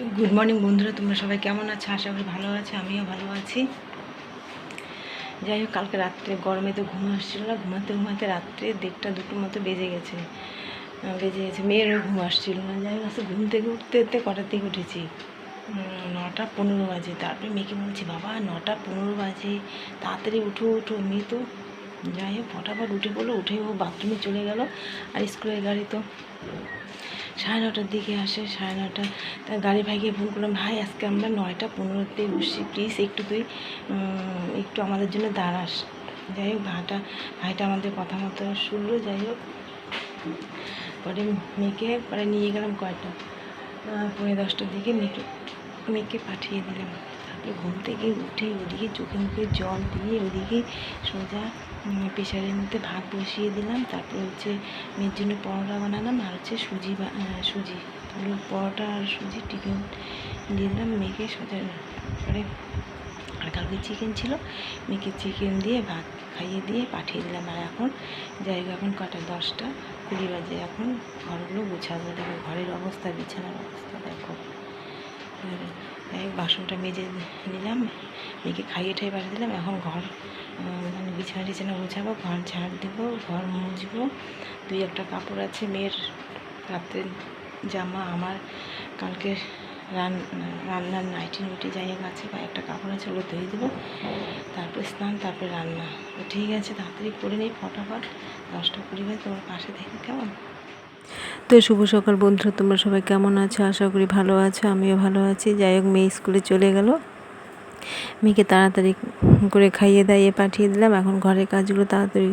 Good morning বন্ধুরা, তোমরা সবাই কেমন আছো? আশা করি ভালো আছো, আমিও ভালো আছি। যাই হোক, কালকে রাত্রে গরমে তো ঘুম আসছিল না, ঘুমাতে ঘুমাতে রাত্রে দেড়টা দুটোর মতো বেজে গেছে। বেজে গেছে, মেয়েরও ঘুম আসছিল না। যাই হোক ঘুম থেকে উঠতে উঠতে কটার থেকে উঠেছি? নটা পনেরো বাজে। তারপরে মেয়েকে বলছি, বাবা, নটা পনেরো বাজে। তাড়াতাড়ি উঠো উঠো। মেয়ে তো যাই হোক, ফটাফট উঠে পড়ল, উঠে ও বাথরুমে চলে গেল আর স্কুলের গাড়ি তো সাড়ে নটার দিকে আসে, সাড়ে নটা। তা গাড়ি ভাইকে ফোন করলাম, ভাই, আজকে আমরা নয়টা পনেরোতে উঠছি প্লিজ একটু তুই একটু আমাদের জন্য দাঁড়াস। যাই হোক ভাইটা ভাইটা আমাদের কথা মতো শুনলো, যাই হোক। পরে মেয়েকে পরে নিয়ে গেলাম কয়টা? পনেরো দশটার দিকে মেয়েকে মেয়েকে পাঠিয়ে দিলাম। তারপরে ঘুম থেকে উঠে ওদিকে চোখে মুখে জল দিয়ে ওদিকে সোজা প্রেশারের মধ্যে ভাত বসিয়ে দিলাম, তারপরে হচ্ছে মেয়ের জন্য পরোটা বানালাম, আর হচ্ছে সুজি সুজি। তাহলে পরোটা আর সুজি টিফিন দিয়ে দিলাম, মেয়েকে সোজা পরে আর কালকে চিকেন ছিল, মেয়েকে চিকেন দিয়ে ভাত খাইয়ে দিয়ে পাঠিয়ে দিলাম। আর এখন যাই এখন কটা? দশটা। কুড়ি বাজে এখন, ঘরগুলো গুছাবো। দেখো, ঘরের অবস্থা, বিছানার অবস্থা, দেখো। বাসনটা মেজে নিলাম, মেয়েকে খাইয়ে ঠাইয়ে পাঠিয়ে দিলাম। এখন ঘর মানে বিছানা টিছানা গোছাবো, ঘর ঝাড় দেবো, ঘর মুছবো। দুই একটা কাপড় আছে, মেয়ের রাত্রের জামা, আমার কালকে রান, রান্নার নাইটি নুটি হোক আছে বা একটা কাপড় আছে, ওগুলো ধুয়ে দেবো। তারপরে স্নান, তারপরে রান্না। ঠিক আছে, তাড়াতাড়ি করে নিই, ফটাফট। দশটা কুড়ি বাজে, তোমার পাশে থেকে কেমন? তো শুভ সকাল বন্ধুরা, তোমরা সবাই কেমন আছো? আশা করি ভালো আছো, আমিও ভালো আছি। যাই হোক, মেয়ে স্কুলে চলে গেল। মেয়েকে তাড়াতাড়ি করে খাইয়ে দাইয়ে পাঠিয়ে দিলাম। এখন ঘরের কাজগুলো তাড়াতাড়ি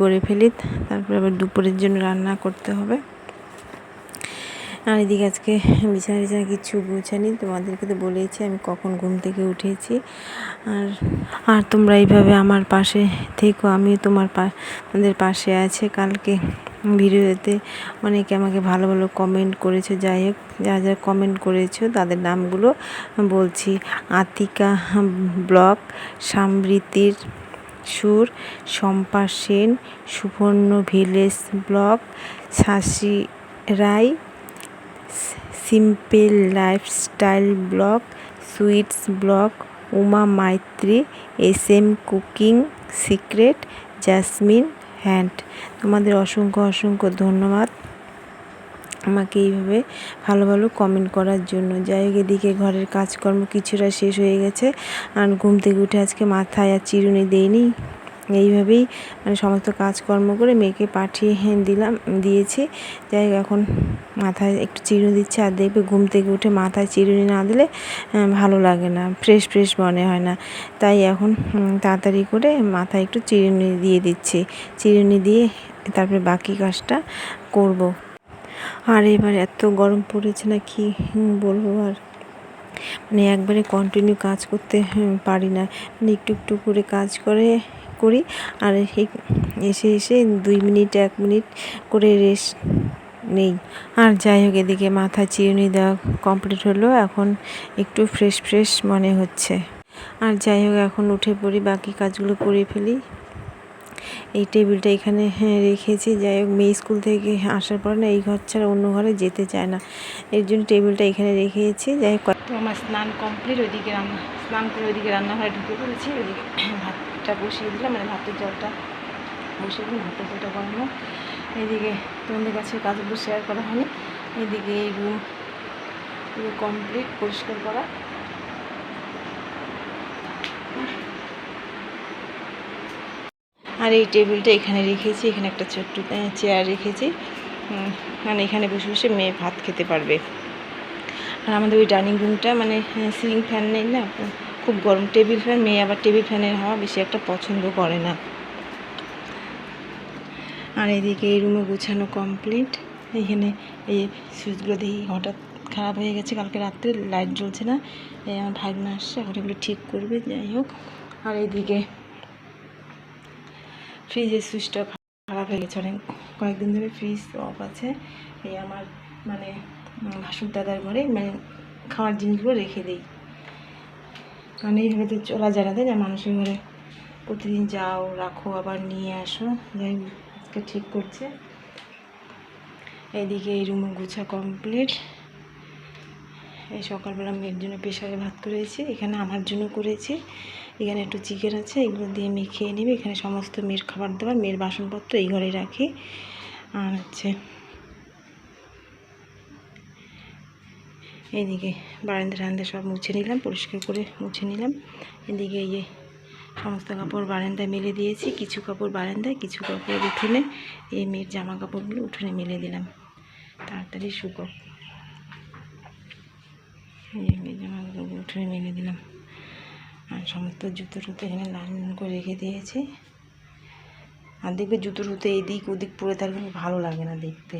করে ফেলি। তারপরে আবার দুপুরের জন্য রান্না করতে হবে। আর এদিকে আজকে বিছানা টিছানা কিচ্ছু গুছানি, তোমাদেরকে তো বলেছি আমি কখন ঘুম থেকে উঠেছি। আর আর তোমরা এইভাবে আমার পাশে থেকো, আমিও তোমার পা আমাদের পাশে আছে। কালকে ভিডিওতে অনেকে আমাকে ভালো ভালো কমেন্ট করেছ, যাই হোক যা যা কমেন্ট করেছ তাদের নামগুলো বলছি। আতিকা ব্লক সমৃতির সুর, Shampa Sen, Subarna village vlog Shashi Roy simple lifestyle vlog sweets vlog Uma Maitri, S M cooking secret Jasmine hand. তোমাদের অসংখ্য অসংখ্য ধন্যবাদ আমাকে এইভাবে ভালো ভালো কমেন্ট করার জন্য। যাই হোক, এদিকে ঘরের কাজকর্ম কিছুটা শেষ হয়ে গেছে। আর ঘুম থেকে উঠে আজকে মাথায় আর চিরুনি দেইনি এইভাবেই মানে সমস্ত কাজকর্ম করে মেয়েকে পাঠিয়ে হ্যাঁ দিলাম, দিয়েছি। যাই এখন মাথায় একটু চিরুনি দিচ্ছে আর দেখবে ঘুম থেকে উঠে মাথায় চিরুনি না দিলে ভালো লাগে না, ফ্রেশ ফ্রেশ মনে হয় না। তাই এখন তাড়াতাড়ি করে মাথায় একটু চিরুনি দিয়ে দিচ্ছি। চিরুনি দিয়ে তারপরে বাকি কাজটা করব। আর এবার এত গরম পড়েছে না কি বলব আর? মানে একবারে কন্টিনিউ কাজ করতে পারি না। মানে একটু একটু করে কাজ করে করি। আর এসে এসে দুই মিনিট, এক মিনিট করে রেস্ট নেই। আর যাই হোক, এদিকে মাথা চিরুনি দেওয়া কমপ্লিট হলো। এখন একটু ফ্রেশ ফ্রেশ মনে হচ্ছে। আর যাই হোক, এখন উঠে পড়ি, বাকি কাজগুলো করে ফেলি। এই টেবিলটা এখানে হ্যাঁ রেখেছি। যাই হোক, মেয়ে স্কুল থেকে আসার পর না, এই ঘর ছাড়া অন্য ঘরে যেতে চায় না। এর জন্য টেবিলটা এখানে রেখেছি। যাই হোক আমার স্নান কমপ্লিট ওইদিকে রান্না, স্নান করে ওইদিকে রান্নাঘরে ঢুকে পড়েছি। ওইদিকে ভাতটা বসিয়ে দিলাম মানে ভাতের জলটা বসিয়ে দিলাম, ভাতের জলটা গরমও এইদিকে তোমাদের কাছে কাজগুলো শেয়ার করা হয়নি। এইদিকে এই রুম পুরো কমপ্লিট পরিষ্কার করা। আর এই টেবিলটা এখানে রেখেছি, এখানে একটা ছোট্ট চেয়ার রেখেছি। মানে এখানে বসে বসে মেয়ে ভাত খেতে পারবে। আর আমাদের ওই ডাইনিং রুমটা মানে সিলিং ফ্যান নেই না? খুব গরম। টেবিল ফ্যান, মেয়ে আবার টেবিল ফ্যানের হাওয়া বেশি একটা পছন্দ করে না। আর এদিকে এই রুমে গুছানো কমপ্লিট এইখানে এই সুইচগুলো দেখি হঠাৎ খারাপ হয়ে গেছে, কালকে রাত্রে লাইট জ্বলছে না। এই আমার ভাগনা আসছে, এখন এগুলো ঠিক করবে, যাই হোক। আর এইদিকে ফ্রিজের সুইচটা খারাপ হয়ে গেছে অনেক, কয়েকদিন ধরে ফ্রিজ অফ আছে। এই আমার মানে ভাসুর দাদার ঘরে মানে খাওয়ার জিনিসগুলো রেখে দিই। কারণ এইভাবে তো চলা যায় না, তাই না? মানুষের ঘরে প্রতিদিন যাও, রাখো, আবার নিয়ে আসো। যাই আজকে ঠিক করছে। এইদিকে এই রুমে গুছা কমপ্লিট এই সকালবেলা মেয়ের জন্য প্রেশারে ভাত করেছি, এখানে আমার জন্য করেছি। এখানে একটু চিকেন আছে, এগুলো দিয়ে মেয়ে খেয়ে নেবে। এখানে সমস্ত মেয়ের খাবার দাবার, মেয়ের বাসনপত্র এই ঘরে রাখি। আর হচ্ছে এইদিকে বারান্দা টারান্দা সব মুছে নিলাম, পরিষ্কার করে মুছে নিলাম। এদিকে এই যে সমস্ত কাপড় বারান্দায় মেলে দিয়েছি, কিছু কাপড় বারান্দায়, কিছু কাপড় উঠোনে। এই মেয়ের জামা কাপড়গুলো উঠোনে মেলে দিলাম। তাড়াতাড়ি শুকো। এই মেয়ের জামা কাপড়গুলো উঠোনে মেলে দিলাম। আর সমস্ত জুতো টুতো এখানে লাইন করে রেখে দিয়েছি। আর দেখবে জুতো টুতো এদিক ওদিক পরে থাকলে ভালো লাগে না দেখতে।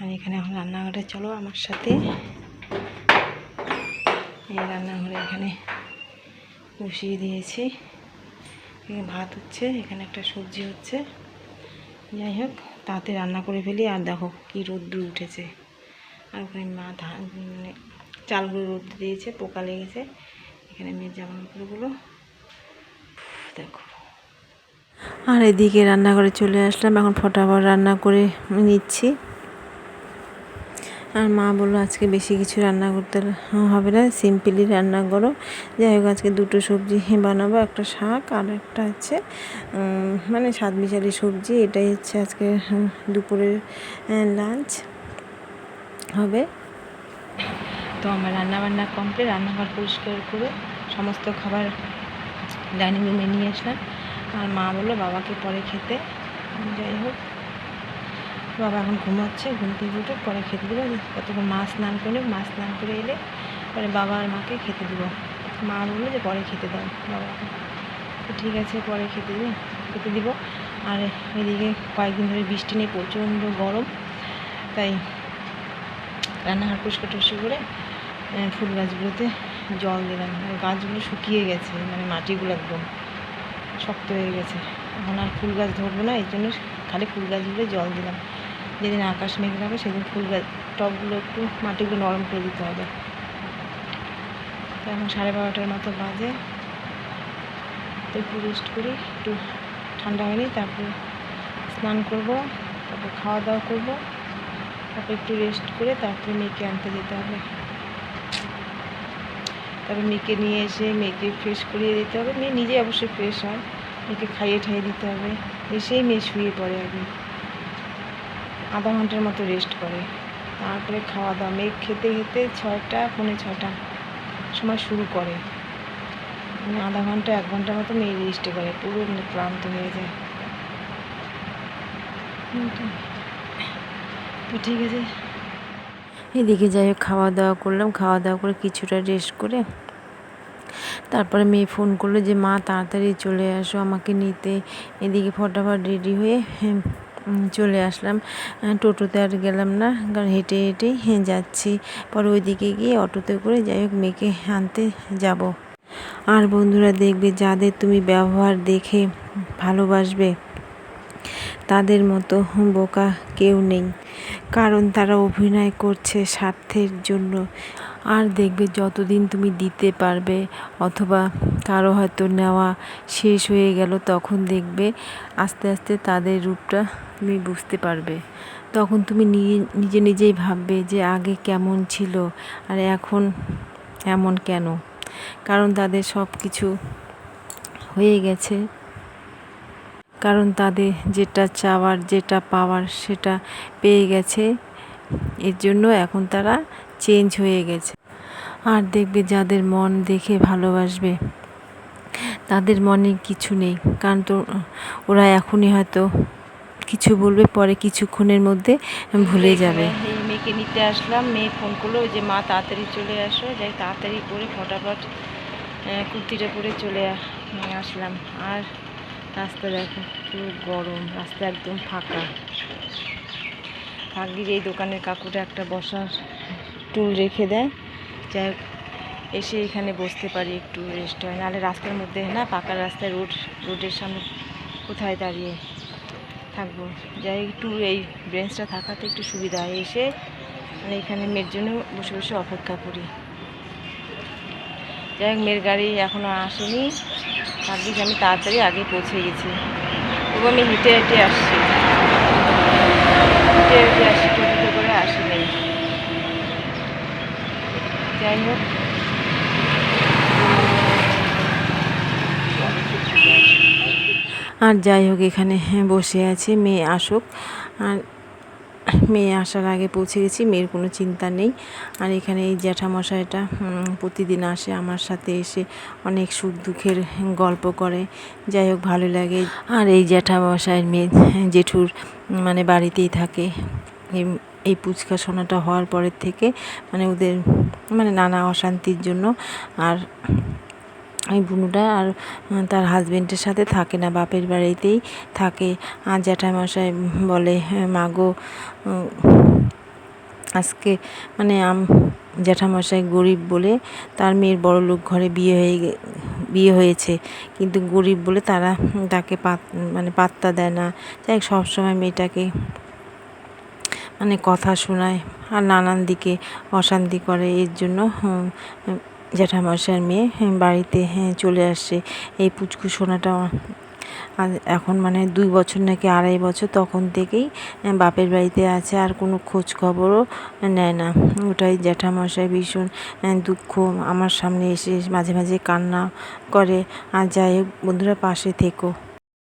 আর এখানে এখন রান্নাঘরে চলো আমার সাথে। এই রান্নাঘরে এখানে বসিয়ে দিয়েছি। এখানে ভাত হচ্ছে, এখানে একটা সবজি হচ্ছে। যাই হোক, তাতে রান্না করে ফেলি। আর দেখো কি রোদ্দুর উঠেছে। আর ওখানে মা ধান মানে চালগুলো রোদ দিয়েছে, পোকা লেগেছে। এখানে মেয়ের জামা কাপড়গুলো দেখো। আর এদিকে রান্নাঘরে চলে আসলাম। এখন ফটাফট রান্না করে নিচ্ছি। আর মা বলল, আজকে বেশি কিছু রান্না করতে হবে না, সিম্পলি রান্না করো। যাই হোক, আজকে দুটো সবজি বানাবো, একটা শাক আর একটা হচ্ছে মানে স্বাদ মিশালি সবজি। এটাই হচ্ছে আজকে দুপুরের লাঞ্চ হবে। তো আমার রান্না বান্না কমপ্লিট রান্নাঘর পরিষ্কার করে সমস্ত খাবার ডাইনিং রুমে নিয়ে আসলাম। আর মা বলল, বাবাকে পরে খেতে। যাই হোক। বাবা এখন ঘুমাচ্ছে, ঘুম থেকে উঠে পরে খেতে দেবো। কতক্ষণ মা স্নান করে মা স্নান করে এলে পরে বাবা আর মাকে খেতে দেবো। মা বলল যে পরে খেতে দাও বাবাকে। তো ঠিক আছে, পরে খেতে দিবে, খেতে দিব। আর এদিকে কয়েকদিন ধরে বৃষ্টি নেই, প্রচণ্ড গরম। তাই রান্নাঘর পরিষ্কার টরিষ্কার করে ফুল গাছগুলোতে জল দিলাম। গাছগুলো শুকিয়ে গেছে মানে মাটিগুলো একদম শক্ত হয়ে গেছে। এখন আর ফুল গাছ ধরবো না, এই জন্য খালি ফুল গাছগুলো জল দিলাম। যেদিন আকাশ মেঘলা হবে, সেদিন ফুল টবগুলো একটু মাটিগুলো নরম করে দিতে হবে। তো এখন সাড়ে বারোটার মতো বাজে। তো একটু রেস্ট করি, একটু ঠান্ডা হয়নি, তারপরে স্নান করব, তারপর খাওয়া দাওয়া করব। তারপর একটু রেস্ট করে তারপরে মেয়েকে আনতে যেতে হবে। তারপর মেয়েকে নিয়ে এসে মেয়েকে ফ্রেশ করিয়ে দিতে হবে। মেয়ে নিজে অবশ্যই ফ্রেশ হয়, মেয়েকে খাইয়ে ঠাইয়ে দিতে হবে। এসেই মেয়ে শুয়ে পড়ে আগে। আধা ঘণ্টার মতো রেস্ট করে। তারপরে খাওয়া দাওয়া। মেঘ খেতে খেতে ছয়টা, পৌনে ছটা সময় শুরু করে। মানে আধা ঘণ্টা, এক ঘণ্টার মতো মেয়ে রেস্টে করে। পুরো মানে ক্লান্ত হয়ে যায়। তো ঠিক আছে। এদিকে যাই হোক, খাওয়া দাওয়া করলাম। খাওয়া দাওয়া করে কিছুটা রেস্ট করে তারপরে মেয়ে ফোন করল যে, মা, তাড়াতাড়ি চলে আসো, আমাকে নিতে। এদিকে ফটাফট রেডি হয়ে চলে আসলাম। টোটোতে আর গেলাম না, কারণ হেঁটে হেঁটেই যাচ্ছি। পরে ওইদিকে গিয়ে অটোতে করে যাই হোক, মেয়েকে আনতে যাব। আর বন্ধুরা, দেখবে যাদের তুমি ব্যবহার দেখে ভালোবাসবে, তাদের মতো বোকা কেউ নেই। কারণ তারা অভিনয় করছে স্বার্থের জন্য। আর দেখবে যতদিন তুমি দিতে পারবে অথবা কারও হয়তো নেওয়া শেষ হয়ে গেল, তখন দেখবে আস্তে আস্তে তাদের রূপটা তুমি বুঝতে পারবে। তখন তুমি নিজে নিজে নিজেই ভাববে যে আগে কেমন ছিল আর এখন এমন কেন? কারণ তাদের সব কিছু হয়ে গেছে। কারণ তাদের যেটা চাওয়ার, যেটা পাওয়ার সেটা পেয়ে গেছে। এর জন্য এখন তারা চেঞ্জ হয়ে গেছে। আর দেখবে যাদের মন দেখে ভালোবাসবে, তাদের মনে কিছু নেই। কারণ তো ওরা এখনই হয়তো কিছু বলবে, পরে কিছুক্ষণের মধ্যে ভুলে যাবে। এই মেয়েকে নিতে আসলাম, মেয়ে ফোন করল যে মা তাড়াতাড়ি চলে আসো, যাই তাড়াতাড়ি করে ফটাফট কুর্তিটা পরে চলে আসলাম। আর রাস্তা দেখো, পুরো গরম, রাস্তা একদম ফাঁকা। ভাগ্যির এই দোকানের কাকুটা একটা বসার টুল রেখে দেয়। যাই এসে এখানে বসতে পারি, একটু রেস্ট হয়। নাহলে রাস্তার মধ্যে, না, পাকা রাস্তায় রোড, রোডের সামনে কোথায় দাঁড়িয়ে থাকব? যাই একটু এই ব্রেঞ্চটা থাকাতে একটু সুবিধা হয়। এসে মানে এখানে মেয়ের জন্য বসে বসে অপেক্ষা করি। যাই হোক, মেয়ের গাড়ি এখনও আসেনি। ভাগ্যিস আমি তাড়াতাড়ি আগে পৌঁছে গেছি। তবু আমি হেঁটে হেঁটে আসছি। হেঁটে আসছি টোটোতে করে নেই যাই হোক। আর যাই হোক, এখানে বসে আছে, মেয়ে আসুক। আর মেয়ে আসার আগে পৌঁছে গেছি, মেয়ের কোনো চিন্তা নেই। আর এখানে এই জ্যাঠামশাইটা প্রতিদিন আসে আমার সাথে এসে অনেক সুখ দুঃখের গল্প করে। যাই হোক, ভালো লাগে। আর এই জ্যাঠামশাইয়ের মেয়ে জেঠুর মানে বাড়িতেই থাকে। এই- পুচকা সোনাটা হওয়ার পরের থেকে মানে ওদের মানে নানা অশান্তির জন্য। আর এই বুনুটা আর তার হাজবেন্ডের সাথে থাকে না বাপের বাড়িতেই থাকে। আর জ্যাঠামশাই বলে "হ্যাঁ, মাগো আজকে মানে আম জ্যাঠামশাই গরিব বলে তার মেয়ের বড় লোক ঘরে বিয়ে হয়ে বিয়ে হয়েছে। কিন্তু গরিব বলে তারা তাকে পাত মানে পাত্তা দেয় না। যাই সবসময় মেয়েটাকে মানে কথা শোনায় আর নানান দিকে অশান্তি করে। এর জন্য হুম, জ্যাঠামশাইয়ের মেয়ে বাড়িতে হ্যাঁ চলে আসে এই পুচকু সোনাটা এখন মানে দুই বছর নাকি আড়াই বছর তখন থেকেই বাপের বাড়িতে আছে আর কোনো খোঁজ খবরও নেয় না। ওটাই জ্যাঠামশাই ভীষণ দুঃখ আমার সামনে এসে মাঝে মাঝে কান্না করে। আর যাই হোক বন্ধুরা পাশে থেকো।